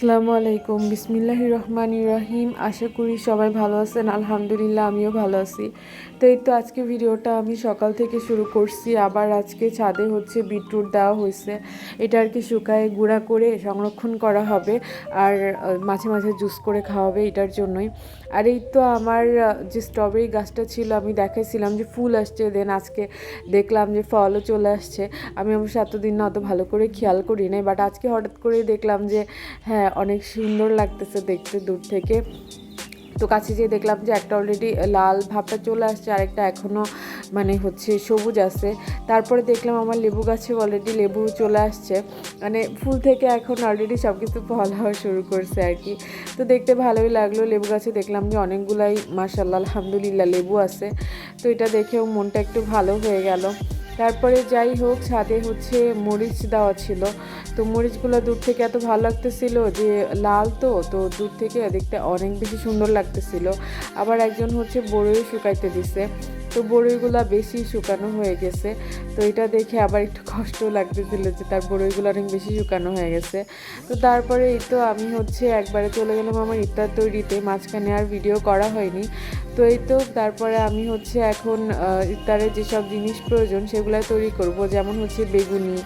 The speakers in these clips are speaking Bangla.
আসসালামু আলাইকুম। বিসমিল্লাহ রহমান রহিম। আশা করি সবাই ভালো আছেন। আলহামদুলিল্লাহ, আমিও ভালো আছি। তো এই তো আজকে ভিডিওটা আমি সকাল থেকে শুরু করছি। আবার আজকে ছাদে হচ্ছে বিটরুট দেওয়া হয়েছে। এটা আর কি শুকায় গুঁড়া করে সংরক্ষণ করা হবে আর মাঝে মাঝে জুস করে খাওয়া হবে এটার জন্যই। আর এই তো আমার যে স্ট্রবেরি গাছটা ছিল, আমি দেখাইছিলাম যে ফুল আসছে। দেন আজকে দেখলাম যে ফলও চলে আসছে। আমি অবশ্য এতদিন না অত ভালো করে খেয়াল করি নাই বাট আজকে হঠাৎ করেই দেখলাম যে হ্যাঁ অনেক সুন্দর লাগতেছে দেখতে দূর থেকে। তো কাছে যেয়ে দেখলাম যে একটা অলরেডি লাল ভাবটা চলে আসছে, আরেকটা এখনও মানে হচ্ছে সবুজ আছে। তারপরে দেখলাম আমার লেবু গাছে অলরেডি লেবু চলে আসছে। মানে ফুল থেকে এখন অলরেডি সব কিছু ফল হওয়া শুরু করছে আর কি। তো দেখতে ভালোই লাগল, লেবু গাছে দেখলাম যে অনেকগুলাই মাসাল্লাহ আলহামদুলিল্লাহ লেবু আছে। তো এটা দেখেও মনটা একটু ভালো হয়ে গেল। তারপরে যাই হোক, ছাদে হচ্ছে মরিচ দেওয়া ছিল। তো মরিচগুলো দূর থেকে এত ভালো লাগতেছিল যে লাল তো তো দূর থেকে দেখতে অনেক বেশি সুন্দর লাগতেছিল। আবার একজন হচ্ছে বড়ই শুকাইতে দিছে। তো বড়ইগুলো বেশি শুকানো হয়ে গেছে। তো এটা দেখে আবার একটু কষ্ট লাগতেছিল যে তার বড়ইগুলো অনেক বেশি শুকানো হয়ে গেছে। তো তারপরে এই তো আমি হচ্ছে একবারে চলে গেলাম আমার ইফতার তৈরিতে, মাঝখানে আর ভিডিও করা হয়নি। তো এই তো তারপরে আমি হচ্ছে এখন ইফতারে যেসব জিনিস প্রয়োজন সেগুলো তৈরি করব, যেমন হচ্ছে বেগুনি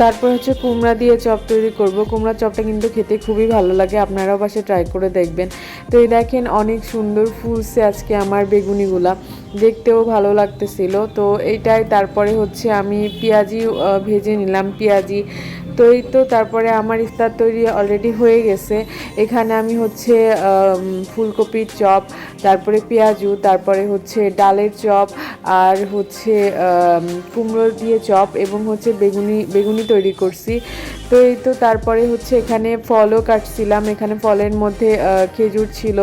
তারপর হচ্ছে কুমড়া দিয়ে চপ তৈরি করব। কুমড়া চপটা কিন্তু খেতে খুবই ভালো লাগে, আপনারাও বাসে ট্রাই করে দেখবেন। তো এই দেখেন অনেক সুন্দর ফুলছে আজকে আমার বেগুনিগুলা, দেখতেও ভালো লাগতেছিল। তো এইটাই তারপরে হচ্ছে আমি পেঁয়াজি ভেজে নিলাম পেঁয়াজি। তো এই তো তারপরে আমার ইফতার তৈরি অলরেডি হয়ে গেছে। এখানে আমি হচ্ছে ফুলকপির চপ, তারপরে পেঁয়াজু, তারপরে হচ্ছে ডালের চপ, আর হচ্ছে কুমড়ো দিয়ে চপ এবং হচ্ছে বেগুনি বেগুনি তৈরি করছি। তো এই তো তারপরে হচ্ছে এখানে ফলও কাটছিলাম। এখানে ফলের মধ্যে খেজুর ছিল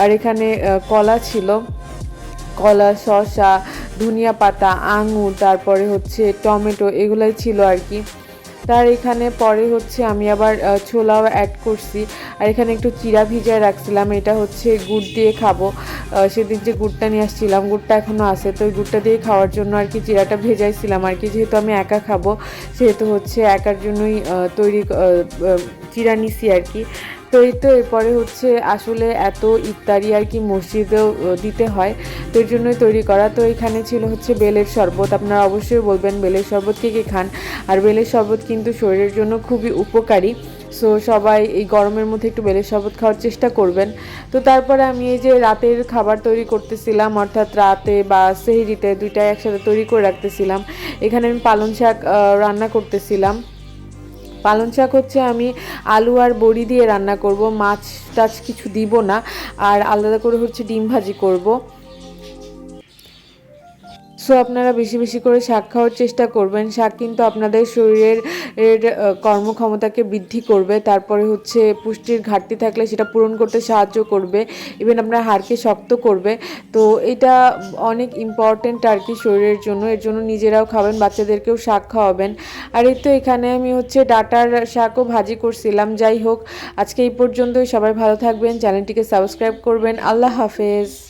আর এখানে কলা ছিল। কলা, শসা, ধনিয়া পাতা, আঙুর, তারপরে হচ্ছে টমেটো, এগুলোই ছিল আর কি। তার এখানে পরে হচ্ছে আমি আবার ছোলাও অ্যাড করছি। আর এখানে একটু চিরা ভিজায় রাখছিলাম, এটা হচ্ছে গুড় দিয়ে খাব। সেদিন যে গুড়টা নিয়ে আসছিলাম, গুড়টা এখনও আছে, তো ওই গুড়টা দিয়ে খাওয়ার জন্য আর কি চিরাটা ভেজাইছিলাম আর কি। যেহেতু আমি একা খাব, সেহেতু হচ্ছে একার জন্যই তৈরি আহ, আহ, চিরা নিছি আর কি। তো এই তো এরপরে হচ্ছে আসলে এত ইফতারি আর কি মসজিদেও দিতে হয়। তো এর জন্যই তৈরি করা। তো এখানে ছিল হচ্ছে বেলের শরবত। আপনারা অবশ্যই বলবেন বেলের শরবত কে কে খান। আর বেলের শরবত কিন্তু শরীরের জন্য খুবই উপকারী। সো সবাই এই গরমের মধ্যে একটু বেলের শরবত খাওয়ার চেষ্টা করবেন। তো তারপরে আমি এই যে রাতের খাবার তৈরি করতেছিলাম অর্থাৎ রাতে বা সেহরিতে দুইটাই একসাথে তৈরি করে রাখতেছিলাম। এখানে আমি পালং শাক রান্না করতেছিলাম। পালং শাক হচ্ছে আমি আলু আর বড়ি দিয়ে রান্না করব, মাছ টাছ কিছু দিব না, আর আলাদা করে হচ্ছে ডিম ভাজি করব। সো আপনারা বেশি বেশি করে শাক খাওয়ার চেষ্টা করবেন। শাক কিন্তু আপনাদের শরীরের কর্মক্ষমতাকে বৃদ্ধি করবে। তারপরে হচ্ছে পুষ্টির ঘাটতি থাকলে সেটা পূরণ করতে সাহায্য করবে। ইভেন আপনার হাড়কে শক্ত করবে। তো এটা অনেক ইম্পর্টেন্ট আর কি শরীরের জন্য। এর জন্য নিজেরাও খাবেন, বাচ্চাদেরকেও শাক খাওয়াবেন। আর এই তো এখানে আমি হচ্ছে ডাটার শাকও ভাজি করছিলাম। যাই হোক, আজকে এই পর্যন্তই। সবাই ভালো থাকবেন। চ্যানেলটিকে সাবস্ক্রাইব করবেন। আল্লাহ হাফেজ।